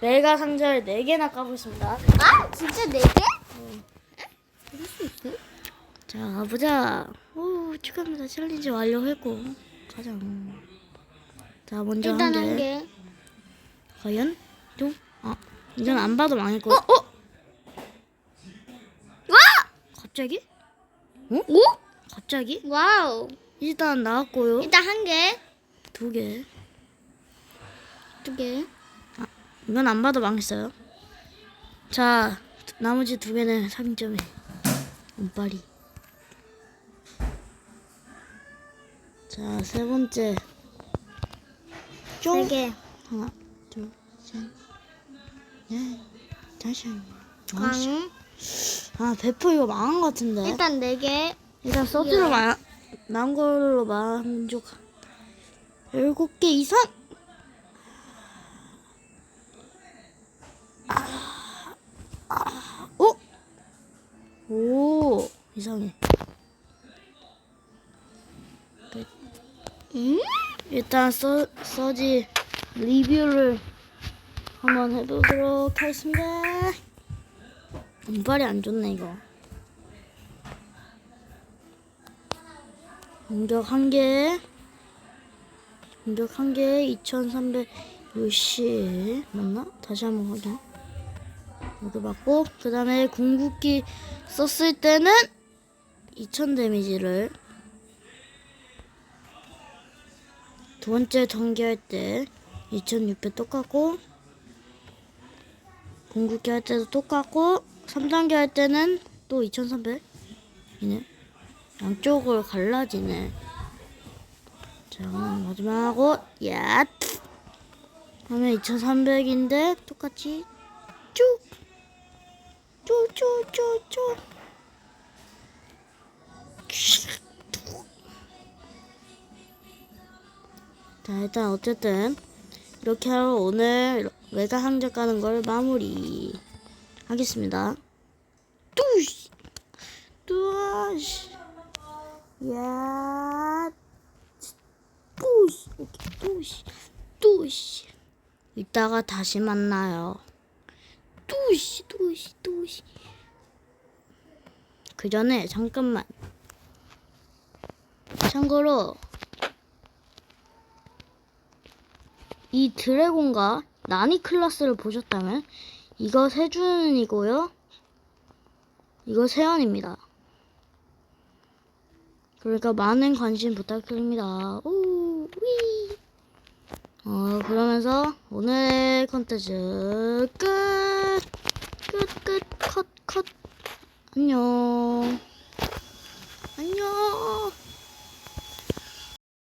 메가 상자를 4개나 까보겠습니다. 아 진짜 네 개? 이럴 수 있어? 자, 가보자. 오, 축하합니다. 챌린지 완료했고. 가자. 자, 먼저 일단 한한 개. 개. 과연? 좀? 아, 이건 안 봐도 망했고. 어 어. 와! 갑자기? 오? 갑자기? 와우. 일단 나왔고요. 일단 한 개. 두 개. 두 개. 이건 안 봐도 망했어요. 자, 나머지 두 개는 상점에. 운빨이. 자, 세 번째. 세 개. 하나, 둘, 셋, 넷, 다섯. 아, 광. 씨. 아, 배포 이거 망한 것 같은데. 일단 네 개. 일단 서즈로 마, 나온 걸로 만족. 일곱 개 이상. 아, 아, 오, 오 이상해. 음? 일단 서, 서지 리뷰를 한번 해보도록 하겠습니다. 운빨이 안 좋네 이거. 공격 한 개, 공격 한 개, 2,360 맞나? 다시 한번 확인. 이거 맞고 그 다음에 궁극기 썼을 때는 2,000 데미지를 두 번째 전기할 때 2600 똑같고 궁극기 할 때도 똑같고 3단계 할 때는 또 2300 이네. 양쪽으로 갈라지네. 자 마지막하고 야 하면 2300인데 똑같이 쭉쭉쭉쭉쭉 자 일단 어쨌든 이렇게 하러 오늘 외가 항적 가는 걸 마무리 하겠습니다. 뚜시 뚜시 야 뚜시 뚜시 뚜시 이따가 다시 만나요. 뚜시 뚜시 뚜시 그 전에 잠깐만 참고로 이 드래곤과 나니 클라스를 보셨다면 이거 세준이고요. 이거 세연입니다. 그러니까 많은 관심 부탁드립니다. 오, 위. 어, 그러면서 오늘 컨텐츠 끝! 끝, 끝, 컷, 컷. 안녕. 안녕.